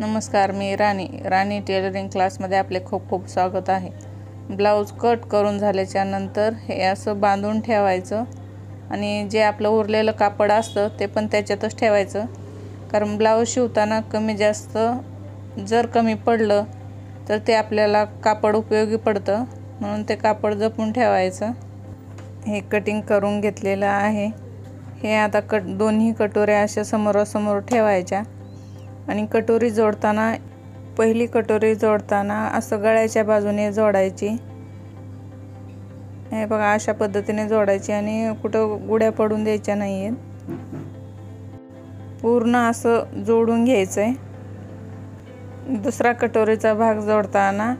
नमस्कार मी राणी. राणी टेलरिंग क्लासमध्ये आपले खूप खूप स्वागत आहे. ब्लाऊज कट करून झाल्याच्यानंतर हे असं बांधून ठेवायचं आणि जे आपलं उरलेलं कापड असतं ते पण त्याच्यातच ठेवायचं. कारण ब्लाऊज शिवताना कमी जास्त जर कमी पडलं तर ते आपल्याला कापड उपयोगी पडतं. म्हणून ते कापड जपून ठेवायचं. हे कटिंग करून घेतलेलं आहे. हे आता कट दोन्ही कटोऱ्या अशा समोरासमोर ठेवायच्या. आणि कटोरी जोडताना पहिली कटोरी जोडताना असं गळ्याच्या बाजूने जोडायची. हे बघा अशा पद्धतीने जोडायची आणि कुठं गुड्या पडून द्यायच्या नाही आहेत पूर्ण असं जोडून घ्यायचं आहे दुसरा कटोरीचा भाग जोडताना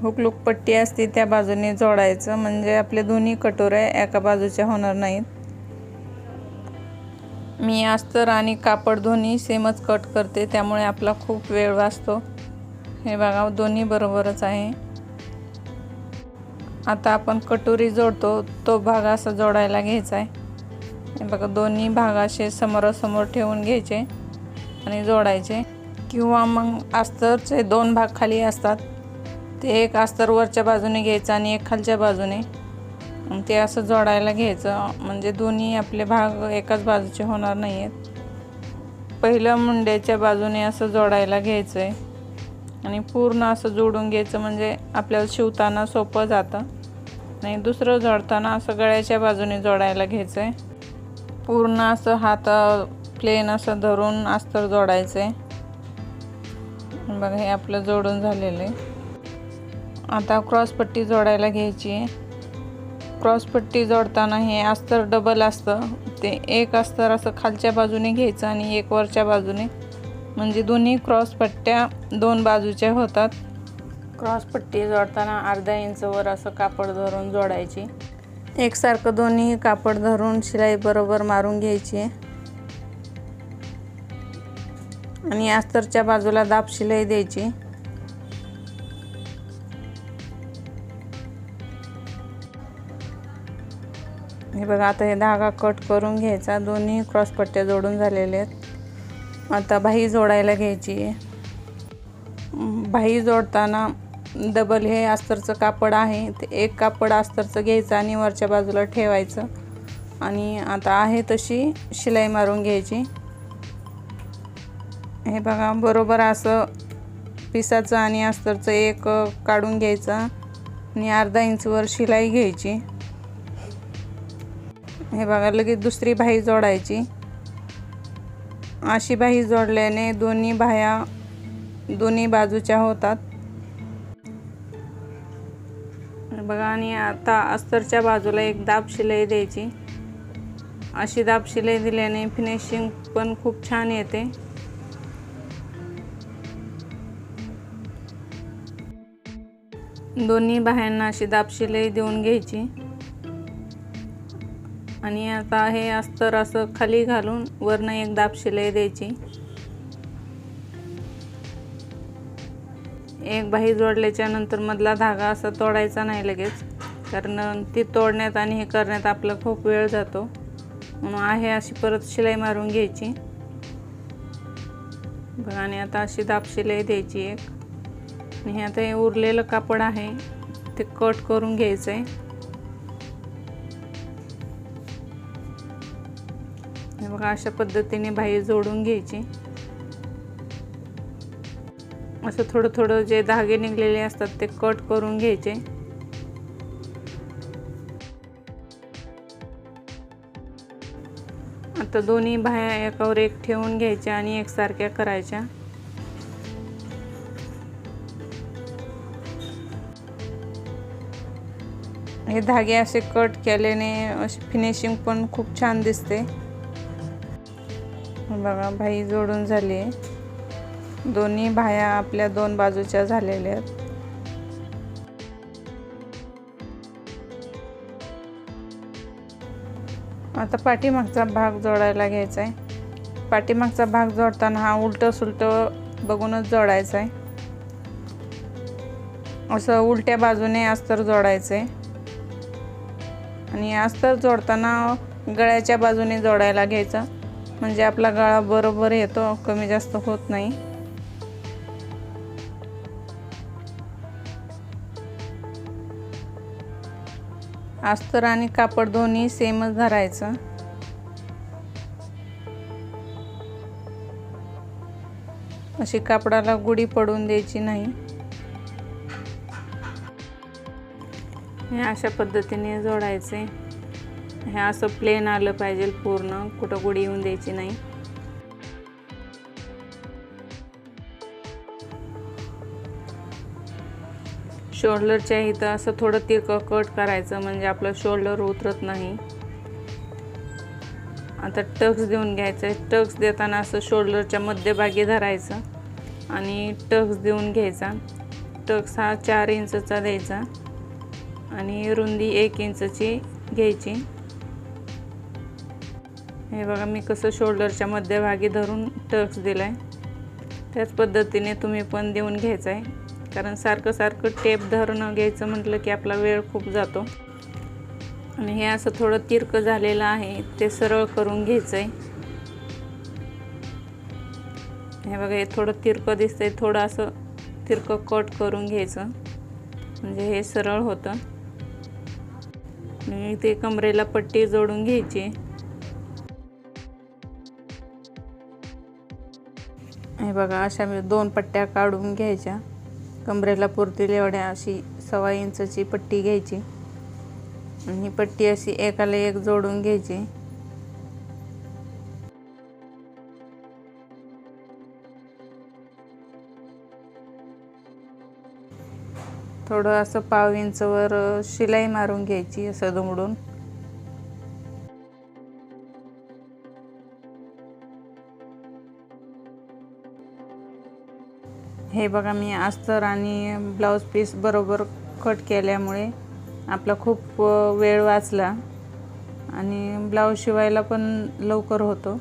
हुकलूक पट्टी असते त्या बाजूने जोडायचं म्हणजे आपले दोन्ही कटोऱ्या एका बाजूच्या होणार नाहीत. मी अस्तर आणि कापड दोन्ही सेमच कट करते त्यामुळे आपला खूप वेळ वाचतो. हे बघा दोन्ही बरोबरच आहे. आता आपण कटोरी जोडतो तो भाग असा जोडायला घ्यायचा आहे. हे बघा दोन्ही भाग असे समोरासमोर ठेवून घ्यायचे आणि जोडायचे. किंवा मग अस्तरचे दोन भाग खाली असतात. ते एक अस्तर वरच्या बाजूने घ्यायचं आणि एक खालच्या बाजूने. ते असं जोडायला घ्यायचं. म्हणजे दोन्ही आपले भाग एकाच बाजूचे होणार नाही आहेत पहिलं मुंड्याच्या बाजूने असं जोडायला घ्यायचं आहे आणि पूर्ण असं जोडून घ्यायचं म्हणजे आपल्याला शिवताना सोपं जातं. आणि दुसरं जोडताना असं गळ्याच्या बाजूने जोडायला घ्यायचं आहे पूर्ण असं हात प्लेन असं धरून अस्तर जोडायचं आहे बघा हे आपलं जोडून झालेलं आहे. आता क्रॉसपट्टी जोडायला घ्यायची आहे. क्रॉसपट्टी जोडताना हे अस्तर डबल असतं. ते एक अस्तर असं खालच्या बाजूने घ्यायचं आणि एक वरच्या बाजूने. म्हणजे दोन्ही क्रॉसपट्ट्या दोन बाजूच्या होतात. क्रॉसपट्टी जोडताना अर्धा इंचवर असं कापड धरून जोडायची. एकसारखं दोन्ही कापड धरून शिलाई बरोबर मारून घ्यायची. आणि अस्तरच्या बाजूला दाब शिलाई द्यायची. हे बघा आता हे धागा कट करून घ्यायचा. दोन्ही क्रॉसपट्ट्या जोडून झालेले आहेत. आता बाही जोडायला घ्यायची आहे. बाही जोडताना डबल हे अस्तरचं कापड आहे. ते एक कापड अस्तरचं घ्यायचं आणि वरच्या बाजूला ठेवायचं. आणि आता आहे तशी शिलाई मारून घ्यायची. हे बघा बरोबर असं पिसाचं आणि अस्तरचं एक काढून घ्यायचं. आणि अर्धा इंचवर शिलाई घ्यायची. हे बघा लगेच दुसरी बाही जोडायची. अशी बाही जोडल्याने दोन्ही बाह्या दोन्ही बाजूच्या होतात. बघा आणि आता अस्तरच्या बाजूला एक दाब शिलाई द्यायची. अशी दाब शिलाई दिल्याने फिनिशिंग पण खूप छान येते. दोन्ही बाह्यांना अशी दाब शिलाई देऊन घ्यायची. आणि आता हे अस्तर असं खाली घालून वरनं एक दाब शिलाई द्यायची. एक बाही जोडल्याच्या नंतर मधला धागा असा तोडायचा नाही लगेच कारण ती तोडण्यात आणि हे करण्यात आपला खूप वेळ जातो. म्हणून आहे अशी परत शिलाई मारून घ्यायची. बघा आणि आता अशी दाब शिलाई द्यायची एक. आणि हे आता हे उरलेलं कापड आहे ते कट करून घ्यायचं आहे बघा अशा पद्धतीने बाह्य जोडून घ्यायची. असं थोडं थोडं जे धागे निघलेले असतात ते कट करून घ्यायचे. आता दोन्ही बाह्या एकावर एक ठेवून घ्यायच्या आणि एकसारख्या करायच्या. हे धागे असे कट केल्याने अशी फिनिशिंग पण खूप छान दिसते. बघा भाई जोडून झाली. आहे दोन्ही भाया आपल्या दोन बाजूच्या झालेल्या आहेत. आता पाठीमागचा भाग जोडायला घ्यायचा आहे पाठीमागचा भाग जोडताना हा उलट सुलट बघूनच जोडायचा आहे असं उलट्या बाजूने अस्तर जोडायचं आहे आणि अस्तर जोडताना गळ्याच्या बाजूने जोडायला घ्यायचं. म्हणजे आपला गाळा बरोबर येतो कमी जास्त होत नाही. अस्तर आणि कापड दोन्ही सेमच धरायचं. अशी कापडाला गुढी पडून द्यायची नाही. हे अशा पद्धतीने जोडायचे. हे असं प्लेन आलं पाहिजे पूर्ण. कुठं गुढी येऊन द्यायची नाही. शोल्डरच्या इथं असं थोडं तिरकं कट करायचं म्हणजे आपलं शोल्डर उतरत नाही. आता टक्स देऊन घ्यायचं आहे. टक्स देताना असं शोल्डरच्या मध्यभागी धरायचं आणि टक्स देऊन घ्यायचा. टक्स हा चार इंचचा द्यायचा आणि रुंदी एक इंचची घ्यायची. हे बघा मी कसं शोल्डरच्या मध्यभागी धरून टक्स दिला आहे त्याच पद्धतीने तुम्ही पण देऊन घ्यायचं आहे कारण सारखं सारखं टेप धरणं घ्यायचं म्हटलं की आपला वेळ खूप जातो. आणि हे असं थोडं तिरकं झालेलं आहे ते सरळ करून घ्यायचं आहे हे बघा हे थोडं तिरकं दिसतंय थोडं असं तिरकं कट करून घ्यायचं. म्हणजे हे सरळ होतं. आणि ते कमरेला पट्टी जोडून घ्यायची. हे बघा अशा मी दोन पट्ट्या काढून घ्यायच्या. कमरेला पुरतील एवढ्या अशी सव्वा इंचची पट्टी घ्यायची. आणि ही पट्टी अशी एकाला एक जोडून घ्यायची. थोडं असं पाव इंचवर शिलाई मारून घ्यायची असं दुमडून. हे बघा मी अस्तर आणि ब्लाऊज पीस बरोबर कट केल्यामुळे आपला खूप वेळ वाचला आणि ब्लाऊज शिवायला पण लवकर होतो.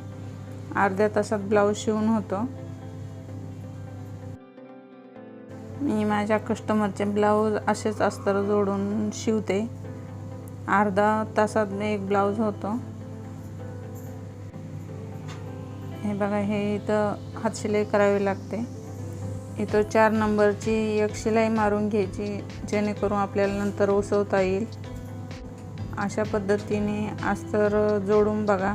अर्ध्या तासात ब्लाऊज शिवून होतो. मी माझ्या कस्टमरचे ब्लाऊज असेच अस्तर जोडून शिवते. अर्धा तासात एक ब्लाऊज होतो. हे बघा हे इथं हातशिलाई करावी लागते. इथं चार नंबरची एक शिलाई मारून घ्यायची जेणेकरून आपल्याला नंतर उसवता येईल. अशा पद्धतीने अस्तर जोडून बघा.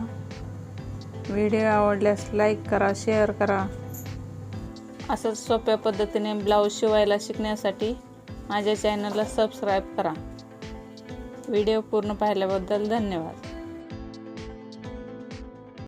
व्हिडिओ आवडल्यास लाईक करा शेअर करा. असंच सोप्या पद्धतीने ब्लाऊज शिवायला शिकण्यासाठी माझ्या चॅनलला सबस्क्राईब करा. व्हिडिओ पूर्ण पाहिल्याबद्दल धन्यवाद.